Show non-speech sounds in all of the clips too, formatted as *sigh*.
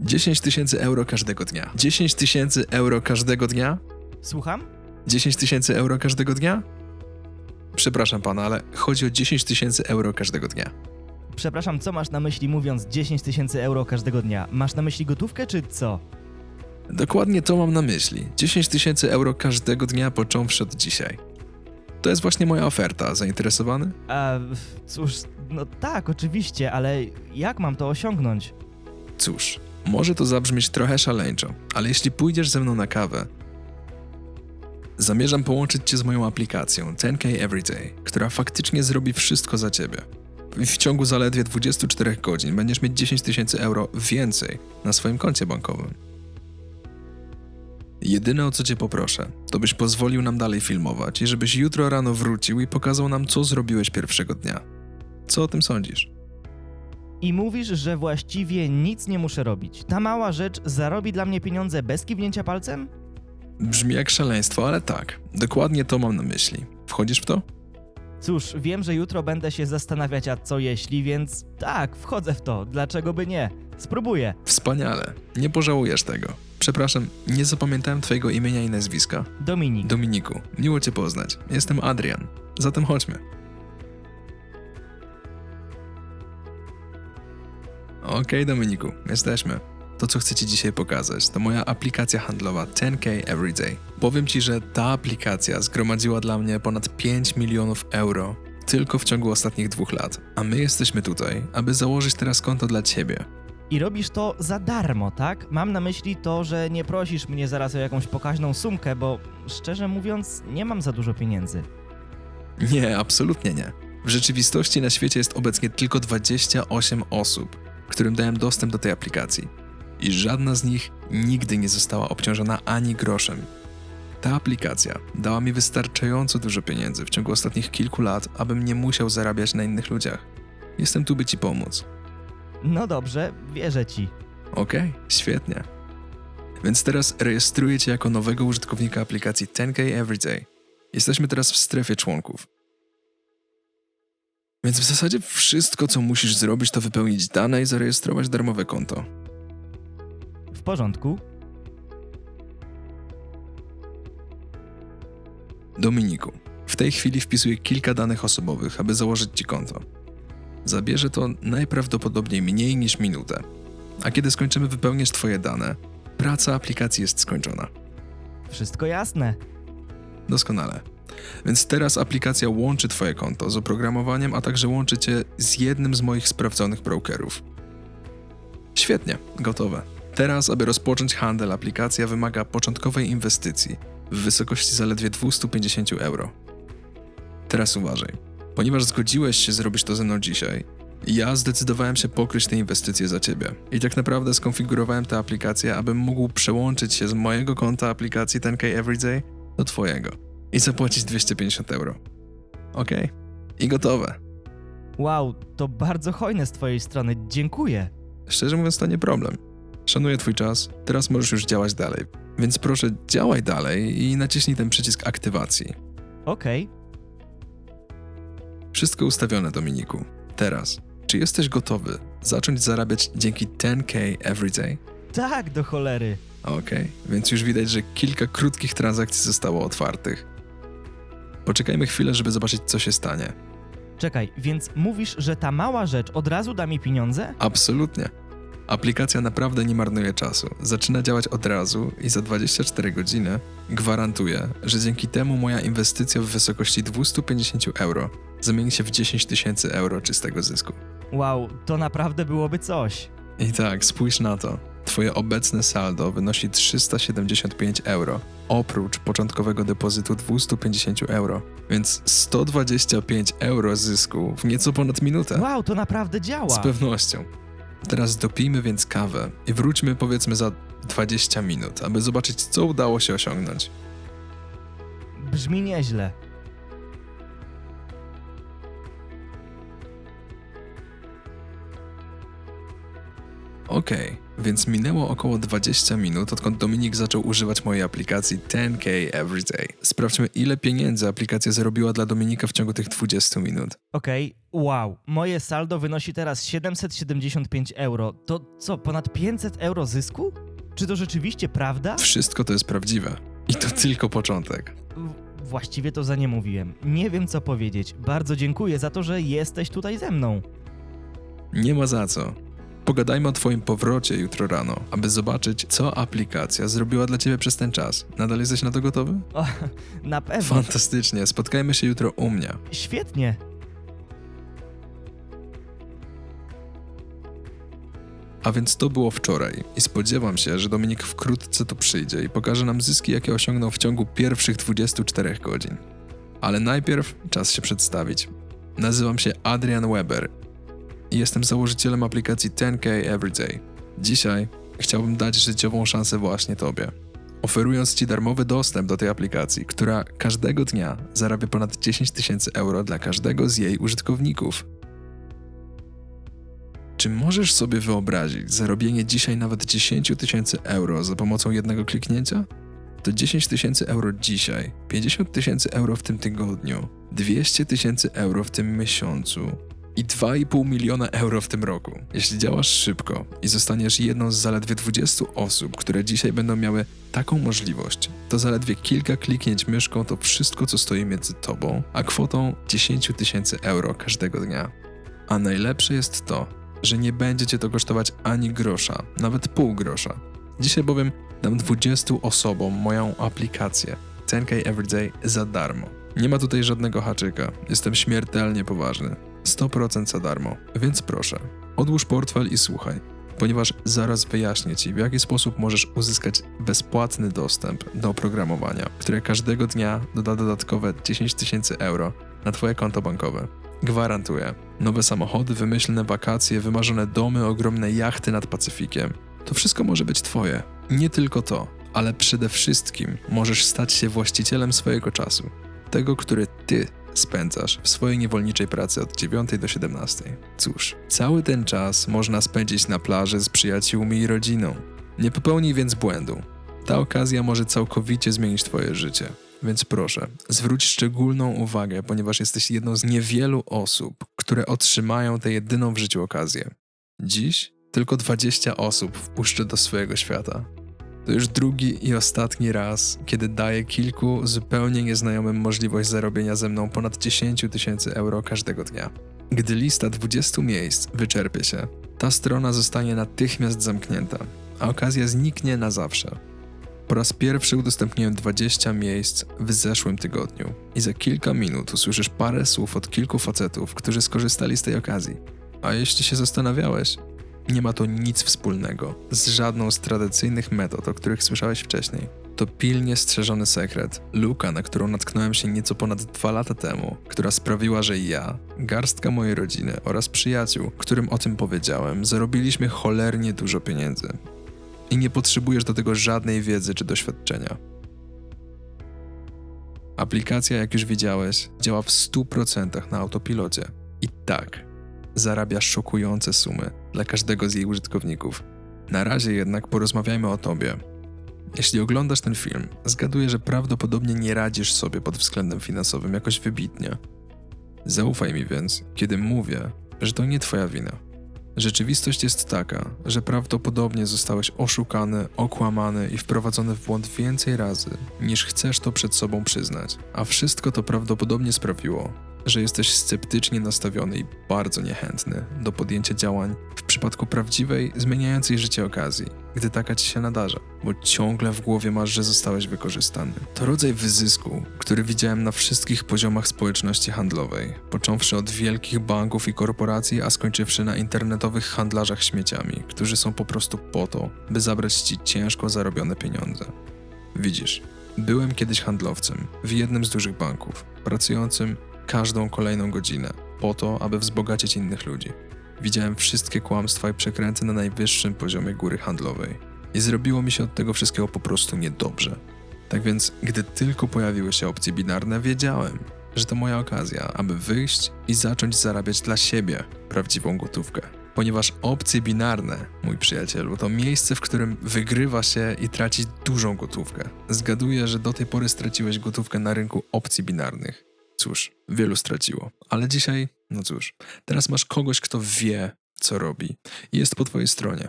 10 tysięcy euro każdego dnia. 10 tysięcy euro każdego dnia? Słucham? 10 tysięcy euro każdego dnia? Przepraszam pana, ale chodzi o 10 tysięcy euro każdego dnia. Przepraszam, co masz na myśli mówiąc 10 tysięcy euro każdego dnia? Masz na myśli gotówkę czy co? Dokładnie to mam na myśli. 10 tysięcy euro każdego dnia począwszy od dzisiaj. To jest właśnie moja oferta. Zainteresowany? A, cóż, no tak, oczywiście, ale jak mam to osiągnąć? Cóż, może to zabrzmieć trochę szaleńczo, ale jeśli pójdziesz ze mną na kawę, zamierzam połączyć cię z moją aplikacją 10K Everyday, która faktycznie zrobi wszystko za ciebie. W ciągu zaledwie 24 godzin będziesz mieć 10 tysięcy euro więcej na swoim koncie bankowym. Jedyne o co cię poproszę, to byś pozwolił nam dalej filmować i żebyś jutro rano wrócił i pokazał nam, co zrobiłeś pierwszego dnia. Co o tym sądzisz? I mówisz, że właściwie nic nie muszę robić. Ta mała rzecz zarobi dla mnie pieniądze bez kiwnięcia palcem? Brzmi jak szaleństwo, ale tak, dokładnie to mam na myśli. Wchodzisz w to? Cóż, wiem, że jutro będę się zastanawiać, a co jeśli, więc tak, wchodzę w to. Dlaczego by nie? Spróbuję. Wspaniale, nie pożałujesz tego. Przepraszam, nie zapamiętałem twojego imienia i nazwiska. Dominik. Dominiku, miło cię poznać. Jestem Adrian. Zatem chodźmy. Okej, Dominiku, jesteśmy. To, co chcę ci dzisiaj pokazać, to moja aplikacja handlowa 10K Everyday. Powiem ci, że ta aplikacja zgromadziła dla mnie ponad 5 milionów euro tylko w ciągu ostatnich dwóch lat, a my jesteśmy tutaj, aby założyć teraz konto dla ciebie. I robisz to za darmo, tak? Mam na myśli to, że nie prosisz mnie zaraz o jakąś pokaźną sumkę, bo szczerze mówiąc, nie mam za dużo pieniędzy. Nie, absolutnie nie. W rzeczywistości na świecie jest obecnie tylko 28 osób, którym dałem dostęp do tej aplikacji. I żadna z nich nigdy nie została obciążona ani groszem. Ta aplikacja dała mi wystarczająco dużo pieniędzy w ciągu ostatnich kilku lat, abym nie musiał zarabiać na innych ludziach. Jestem tu, by ci pomóc. No dobrze, wierzę ci. Okej, świetnie. Więc teraz rejestruję cię jako nowego użytkownika aplikacji 10K Everyday. Jesteśmy teraz w strefie członków. Więc w zasadzie wszystko, co musisz zrobić, to wypełnić dane i zarejestrować darmowe konto. W porządku? Dominiku, w tej chwili wpisuję kilka danych osobowych, aby założyć ci konto. Zabierze to najprawdopodobniej mniej niż minutę. A kiedy skończymy wypełniać twoje dane, praca aplikacji jest skończona. Wszystko jasne. Doskonale. Więc teraz aplikacja łączy Twoje konto z oprogramowaniem, a także łączy Cię z jednym z moich sprawdzonych brokerów. Świetnie, gotowe. Teraz, aby rozpocząć handel, aplikacja wymaga początkowej inwestycji w wysokości zaledwie 250 euro. Teraz uważaj. Ponieważ zgodziłeś się zrobić to ze mną dzisiaj, ja zdecydowałem się pokryć te inwestycje za ciebie. I tak naprawdę skonfigurowałem tę aplikację, abym mógł przełączyć się z mojego konta aplikacji 10K Everyday do twojego i zapłacić 250 euro. Ok? I gotowe. Wow, to bardzo hojne z twojej strony. Dziękuję. Szczerze mówiąc, to nie problem. Szanuję twój czas, teraz możesz już działać dalej. Więc proszę, działaj dalej i naciśnij ten przycisk aktywacji. Okej. Wszystko ustawione, Dominiku. Teraz, czy jesteś gotowy zacząć zarabiać dzięki 10K Everyday? Tak, do cholery. Okej, więc już widać, że kilka krótkich transakcji zostało otwartych. Poczekajmy chwilę, żeby zobaczyć, co się stanie. Czekaj, więc mówisz, że ta mała rzecz od razu da mi pieniądze? Absolutnie. Aplikacja naprawdę nie marnuje czasu. Zaczyna działać od razu i za 24 godziny gwarantuję, że dzięki temu moja inwestycja w wysokości 250 euro zamieni się w 10 tysięcy euro czystego zysku. Wow, to naprawdę byłoby coś. I tak, spójrz na to. Twoje obecne saldo wynosi 375 euro, oprócz początkowego depozytu 250 euro, więc 125 euro zysku w nieco ponad minutę. Wow, to naprawdę działa. Z pewnością. Teraz dopijmy więc kawę i wróćmy powiedzmy za 20 minut, aby zobaczyć, co udało się osiągnąć. Brzmi nieźle. Okej, więc minęło około 20 minut, odkąd Dominik zaczął używać mojej aplikacji 10K Everyday. Sprawdźmy, ile pieniędzy aplikacja zarobiła dla Dominika w ciągu tych 20 minut. Okej, wow. Moje saldo wynosi teraz 775 euro. To co, ponad 500 euro zysku? Czy to rzeczywiście prawda? Wszystko to jest prawdziwe. I to tylko początek. Właściwie to za nie mówiłem. Nie wiem co powiedzieć. Bardzo dziękuję za to, że jesteś tutaj ze mną. Nie ma za co. Pogadajmy o Twoim powrocie jutro rano, aby zobaczyć, co aplikacja zrobiła dla Ciebie przez ten czas. Nadal jesteś na to gotowy? O, *laughs* na pewno. Fantastycznie, spotkajmy się jutro u mnie. Świetnie. A więc to było wczoraj i spodziewam się, że Dominik wkrótce tu przyjdzie i pokaże nam zyski, jakie osiągnął w ciągu pierwszych 24 godzin. Ale najpierw czas się przedstawić. Nazywam się Adrian Weber i jestem założycielem aplikacji 10K Everyday. Dzisiaj chciałbym dać życiową szansę właśnie Tobie, oferując Ci darmowy dostęp do tej aplikacji, która każdego dnia zarabia ponad 10 tysięcy euro dla każdego z jej użytkowników. Czy możesz sobie wyobrazić zarobienie dzisiaj nawet 10 tysięcy euro za pomocą jednego kliknięcia? To 10 tysięcy euro dzisiaj, 50 tysięcy euro w tym tygodniu, 200 tysięcy euro w tym miesiącu i 2,5 miliona euro w tym roku. Jeśli działasz szybko i zostaniesz jedną z zaledwie 20 osób, które dzisiaj będą miały taką możliwość, to zaledwie kilka kliknięć myszką to wszystko, co stoi między tobą, a kwotą 10 tysięcy euro każdego dnia. A najlepsze jest to, że nie będzie cię to kosztować ani grosza, nawet pół grosza. Dzisiaj bowiem dam 20 osobom moją aplikację 10K Everyday za darmo. Nie ma tutaj żadnego haczyka, jestem śmiertelnie poważny. 100% za darmo, więc proszę, odłóż portfel i słuchaj, ponieważ zaraz wyjaśnię Ci, w jaki sposób możesz uzyskać bezpłatny dostęp do oprogramowania, które każdego dnia doda dodatkowe 10 tysięcy euro na Twoje konto bankowe. Gwarantuję. Nowe samochody, wymyślne wakacje, wymarzone domy, ogromne jachty nad Pacyfikiem. To wszystko może być Twoje. Nie tylko to, ale przede wszystkim możesz stać się właścicielem swojego czasu. Tego, który Ty spędzasz w swojej niewolniczej pracy od 9 do 17. Cóż, cały ten czas można spędzić na plaży z przyjaciółmi i rodziną. Nie popełnij więc błędu. Ta okazja może całkowicie zmienić Twoje życie. Więc proszę, zwróć szczególną uwagę, ponieważ jesteś jedną z niewielu osób, które otrzymają tę jedyną w życiu okazję. Dziś tylko 20 osób wpuszczę do swojego świata. To już drugi i ostatni raz, kiedy daję kilku zupełnie nieznajomym możliwość zarobienia ze mną ponad 10 tysięcy euro każdego dnia. Gdy lista 20 miejsc wyczerpie się, ta strona zostanie natychmiast zamknięta, a okazja zniknie na zawsze. Po raz pierwszy udostępniłem 20 miejsc w zeszłym tygodniu i za kilka minut usłyszysz parę słów od kilku facetów, którzy skorzystali z tej okazji. A jeśli się zastanawiałeś, nie ma to nic wspólnego z żadną z tradycyjnych metod, o których słyszałeś wcześniej. To pilnie strzeżony sekret, luka, na którą natknąłem się nieco ponad dwa lata temu, która sprawiła, że ja, garstka mojej rodziny oraz przyjaciół, którym o tym powiedziałem, zarobiliśmy cholernie dużo pieniędzy. I nie potrzebujesz do tego żadnej wiedzy czy doświadczenia. Aplikacja, jak już widziałeś, działa w 100% na autopilocie. I tak, zarabia szokujące sumy dla każdego z jej użytkowników. Na razie jednak porozmawiajmy o tobie. Jeśli oglądasz ten film, zgaduję, że prawdopodobnie nie radzisz sobie pod względem finansowym jakoś wybitnie. Zaufaj mi więc, kiedy mówię, że to nie twoja wina. Rzeczywistość jest taka, że prawdopodobnie zostałeś oszukany, okłamany i wprowadzony w błąd więcej razy, niż chcesz to przed sobą przyznać. A wszystko to prawdopodobnie sprawiło, że jesteś sceptycznie nastawiony i bardzo niechętny do podjęcia działań w przypadku prawdziwej, zmieniającej życie okazji, gdy taka ci się nadarza, bo ciągle w głowie masz, że zostałeś wykorzystany. To rodzaj wyzysku, który widziałem na wszystkich poziomach społeczności handlowej, począwszy od wielkich banków i korporacji, a skończywszy na internetowych handlarzach śmieciami, którzy są po prostu po to, by zabrać ci ciężko zarobione pieniądze. Widzisz, byłem kiedyś handlowcem w jednym z dużych banków, pracującym każdą kolejną godzinę, po to, aby wzbogacić innych ludzi. Widziałem wszystkie kłamstwa i przekręty na najwyższym poziomie góry handlowej. I zrobiło mi się od tego wszystkiego po prostu niedobrze. Tak więc, gdy tylko pojawiły się opcje binarne, wiedziałem, że to moja okazja, aby wyjść i zacząć zarabiać dla siebie prawdziwą gotówkę. Ponieważ opcje binarne, mój przyjacielu, to miejsce, w którym wygrywa się i traci dużą gotówkę. Zgaduję, że do tej pory straciłeś gotówkę na rynku opcji binarnych. Cóż, wielu straciło, ale dzisiaj, no cóż, teraz masz kogoś, kto wie, co robi i jest po twojej stronie.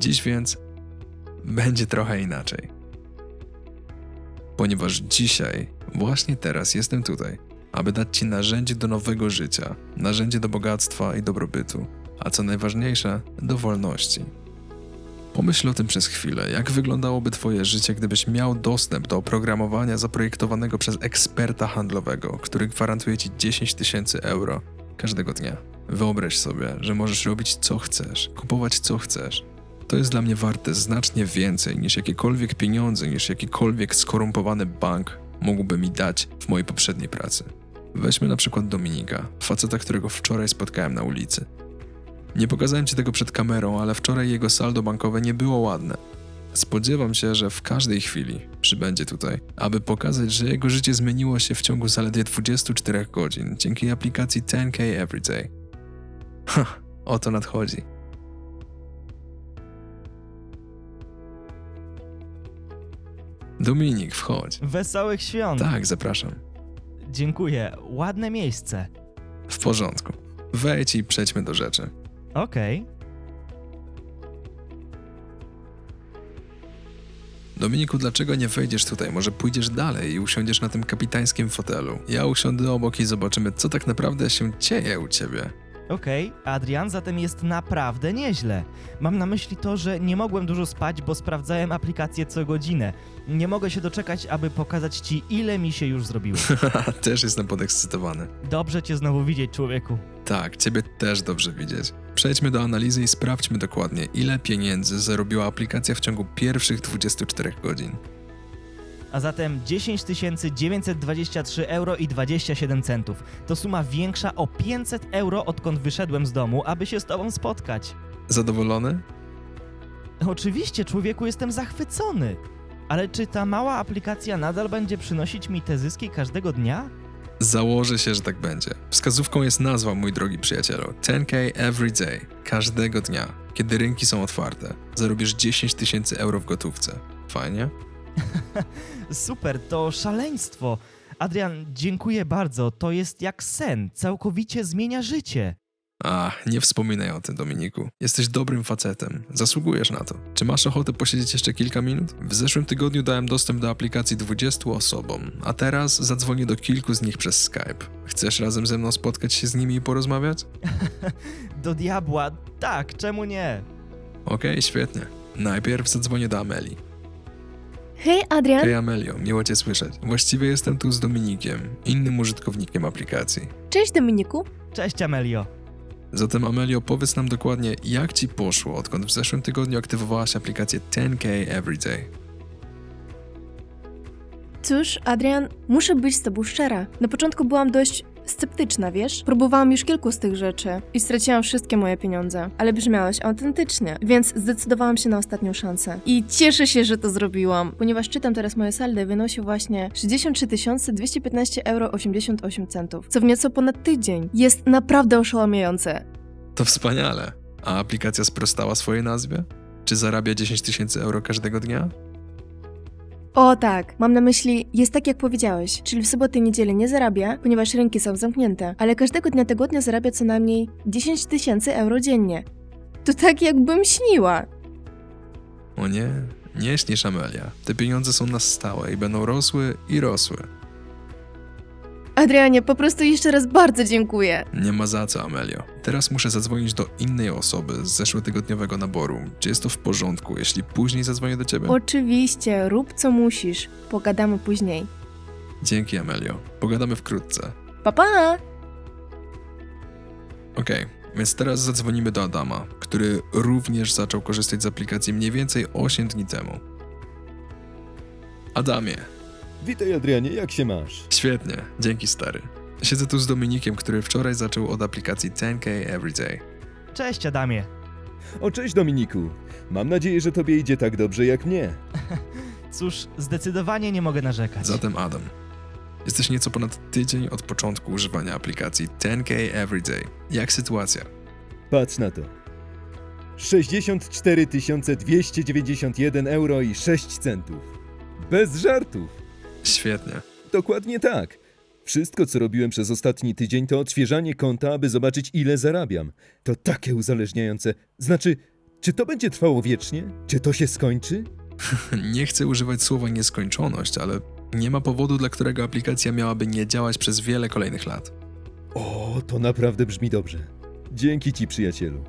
Dziś więc będzie trochę inaczej. Ponieważ dzisiaj, właśnie teraz jestem tutaj, aby dać ci narzędzie do nowego życia, narzędzie do bogactwa i dobrobytu, a co najważniejsze, do wolności. Pomyśl o tym przez chwilę, jak wyglądałoby Twoje życie, gdybyś miał dostęp do oprogramowania zaprojektowanego przez eksperta handlowego, który gwarantuje Ci 10 tysięcy euro każdego dnia. Wyobraź sobie, że możesz robić co chcesz, kupować co chcesz. To jest dla mnie warte znacznie więcej niż jakiekolwiek pieniądze, niż jakikolwiek skorumpowany bank mógłby mi dać w mojej poprzedniej pracy. Weźmy na przykład Dominika, faceta, którego wczoraj spotkałem na ulicy. Nie pokazałem ci tego przed kamerą, ale wczoraj jego saldo bankowe nie było ładne. Spodziewam się, że w każdej chwili przybędzie tutaj, aby pokazać, że jego życie zmieniło się w ciągu zaledwie 24 godzin dzięki aplikacji 10K Everyday. Ha, o to nadchodzi. Dominik, wchodź. Wesołych świąt. Tak, zapraszam. Dziękuję. Ładne miejsce. W porządku. Wejdź i przejdźmy do rzeczy. Okej. Dominiku, dlaczego nie wejdziesz tutaj? Może pójdziesz dalej i usiądziesz na tym kapitańskim fotelu. Ja usiądę obok i zobaczymy, co tak naprawdę się dzieje u ciebie. Okej, Adrian, zatem jest naprawdę nieźle. Mam na myśli to, że nie mogłem dużo spać, bo sprawdzałem aplikację co godzinę. Nie mogę się doczekać, aby pokazać ci, ile mi się już zrobiło. *laughs* też jestem podekscytowany. Dobrze cię znowu widzieć, człowieku. Tak, ciebie też dobrze widzieć. Przejdźmy do analizy i sprawdźmy dokładnie, ile pieniędzy zarobiła aplikacja w ciągu pierwszych 24 godzin. A zatem 10 923 euro i 27 centów. To suma większa o 500 euro, odkąd wyszedłem z domu, aby się z tobą spotkać. Zadowolony? Oczywiście, człowieku, jestem zachwycony. Ale czy ta mała aplikacja nadal będzie przynosić mi te zyski każdego dnia? Założę się, że tak będzie. Wskazówką jest nazwa, mój drogi przyjacielu. 10k every day. Każdego dnia. Kiedy rynki są otwarte. Zarobisz 10 tysięcy euro w gotówce. Fajnie? *laughs* Super, to szaleństwo. Adrian, dziękuję bardzo. To jest jak sen. Całkowicie zmienia życie. Ach, nie wspominaj o tym, Dominiku. Jesteś dobrym facetem. Zasługujesz na to. Czy masz ochotę posiedzieć jeszcze kilka minut? W zeszłym tygodniu dałem dostęp do aplikacji 20 osobom, a teraz zadzwonię do kilku z nich przez Skype. Chcesz razem ze mną spotkać się z nimi i porozmawiać? *laughs* Do diabła. Tak, czemu nie? Okej, świetnie. Najpierw zadzwonię do Ameli. Hej Adrian, Hej Amelio, miło cię słyszeć. Właściwie jestem tu z Dominikiem, innym użytkownikiem aplikacji. cześć Dominiku. Cześć, Amelio. Zatem Amelio, powiedz nam dokładnie, jak ci poszło, odkąd w zeszłym tygodniu aktywowałaś aplikację 10K Everyday. Cóż, Adrian, muszę być z tobą szczera. Na początku byłam dość sceptyczna, wiesz? Próbowałam już kilku z tych rzeczy i straciłam wszystkie moje pieniądze, ale brzmiałeś autentycznie, więc zdecydowałam się na ostatnią szansę. I cieszę się, że to zrobiłam, ponieważ czytam teraz moje saldo i wynosi właśnie 63 215 euro 88 centów, co w nieco ponad tydzień. Jest naprawdę oszałamiające. To wspaniale. A aplikacja sprostała swojej nazwie? Czy zarabia 10 tysięcy euro każdego dnia? O tak, mam na myśli, jest tak jak powiedziałeś, czyli w soboty i niedzielę nie zarabia, ponieważ rynki są zamknięte, ale każdego dnia tygodnia zarabia co najmniej 10 tysięcy euro dziennie. To tak jakbym śniła. O nie, nie śnisz Amelia. Te pieniądze są na stałe i będą rosły i rosły. Adrianie, po prostu jeszcze raz bardzo dziękuję. Nie ma za co, Amelio. Teraz muszę zadzwonić do innej osoby z zeszłotygodniowego naboru. Czy jest to w porządku, jeśli później zadzwonię do ciebie? Oczywiście, rób co musisz. Pogadamy później. Dzięki, Amelio. Pogadamy wkrótce. Pa pa! Okej, więc teraz zadzwonimy do Adama, który również zaczął korzystać z aplikacji mniej więcej 8 dni temu. Adamie, Witaj Adrianie, jak się masz? świetnie, dzięki stary. Siedzę tu z Dominikiem, który wczoraj zaczął od aplikacji 10K Everyday. Cześć, Adamie. O cześć Dominiku. Mam nadzieję, że tobie idzie tak dobrze jak mnie. *laughs* Cóż, zdecydowanie nie mogę narzekać. Zatem Adam, jesteś nieco ponad tydzień od początku używania aplikacji 10K Everyday. Jak sytuacja? Patrz na to. 64 291 euro i 6 centów. Bez żartów. Świetnie. Dokładnie tak. Wszystko, co robiłem przez ostatni tydzień, to odświeżanie konta, aby zobaczyć, ile zarabiam. To takie uzależniające. Znaczy, czy to będzie trwało wiecznie? Czy to się skończy? *laughs* Nie chcę używać słowa nieskończoność, ale nie ma powodu, dla którego aplikacja miałaby nie działać przez wiele kolejnych lat. O, to naprawdę brzmi dobrze. Dzięki ci, przyjacielu.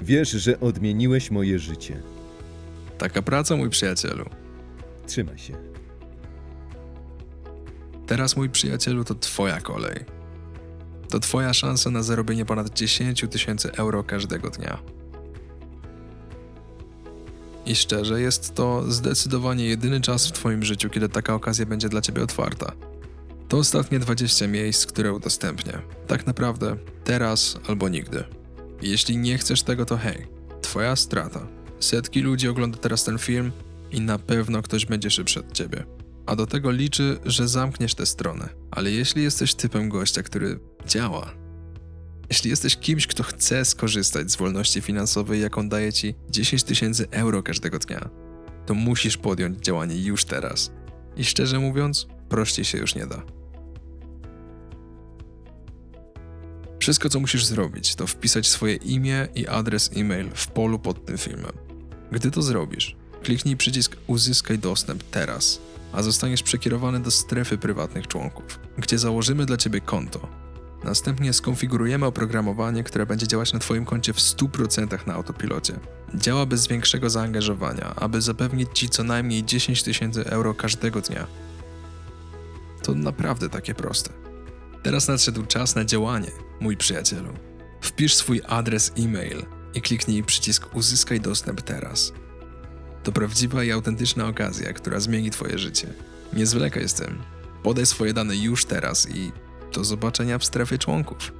Wiesz, że odmieniłeś moje życie. Taka praca, mój przyjacielu. Trzymaj się. Teraz, mój przyjacielu, to twoja kolej. To twoja szansa na zarobienie ponad 10 000 tysięcy euro każdego dnia. I szczerze, jest to zdecydowanie jedyny czas w twoim życiu, kiedy taka okazja będzie dla ciebie otwarta. To ostatnie 20 miejsc, które udostępnię. Tak naprawdę teraz albo nigdy. Jeśli nie chcesz tego, to hej, twoja strata. Setki ludzi ogląda teraz ten film i na pewno ktoś będzie szybszy od ciebie. A do tego liczy, że zamkniesz tę stronę. Ale jeśli jesteś typem gościa, który działa, jeśli jesteś kimś, kto chce skorzystać z wolności finansowej, jaką daje ci 10 tysięcy euro każdego dnia, to musisz podjąć działanie już teraz. I szczerze mówiąc, prościej się już nie da. Wszystko, co musisz zrobić, to wpisać swoje imię i adres e-mail w polu pod tym filmem. Gdy to zrobisz, kliknij przycisk Uzyskaj dostęp teraz, a zostaniesz przekierowany do strefy prywatnych członków, gdzie założymy dla Ciebie konto. Następnie skonfigurujemy oprogramowanie, które będzie działać na Twoim koncie w 100% na autopilocie. Działa bez większego zaangażowania, aby zapewnić Ci co najmniej 10 tysięcy euro każdego dnia. To naprawdę takie proste. Teraz nadszedł czas na działanie, mój przyjacielu. Wpisz swój adres e-mail i kliknij przycisk Uzyskaj dostęp teraz. To prawdziwa i autentyczna okazja, która zmieni Twoje życie. Nie zwlekaj z tym. Podaj swoje dane już teraz i do zobaczenia w strefie członków.